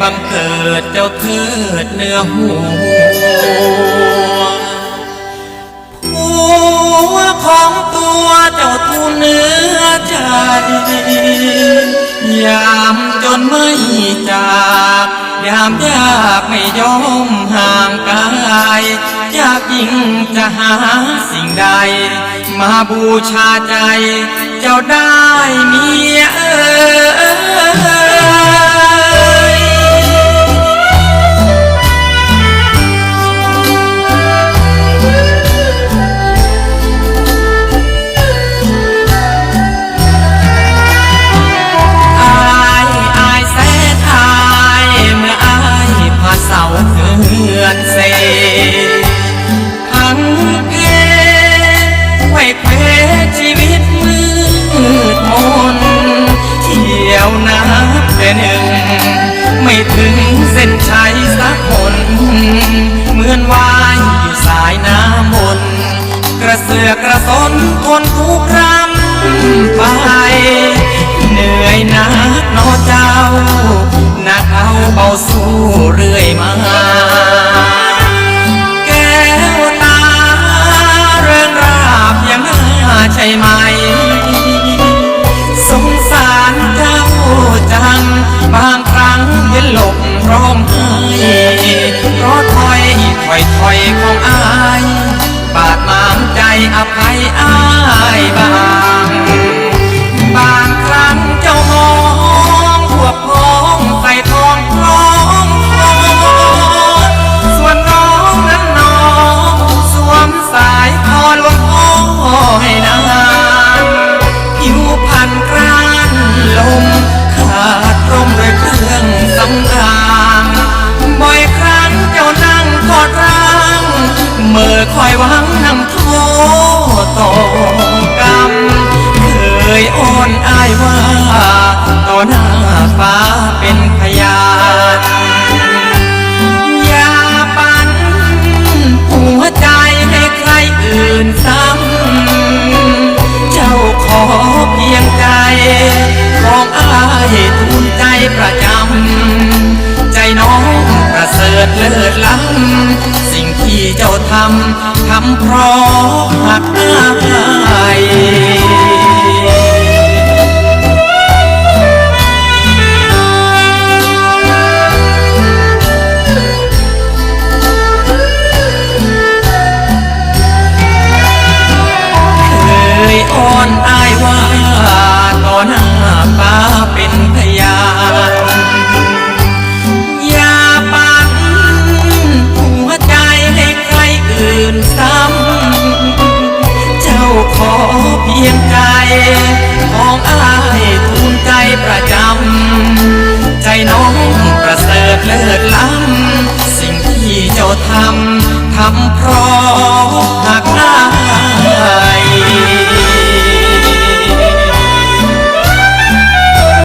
บังเกิดเจ้าเทิดเนื้อหัวผัวของตัวเจ้าทูเนื้อใจยามจนไม่จากยามยากไม่ยอมห่างกายยากยิ่งจะหาสิ่งใด มาบูชาใจ เจ้าได้มีย แต่หนึ่ง ไม่ถึงเส้นชัยสักคนเหมือนว่ายอยู่สายน้ำมนกระเสือกกระสนทนทุกรำไป 往 ทำเพราะหักไาย ทำทำพร้อม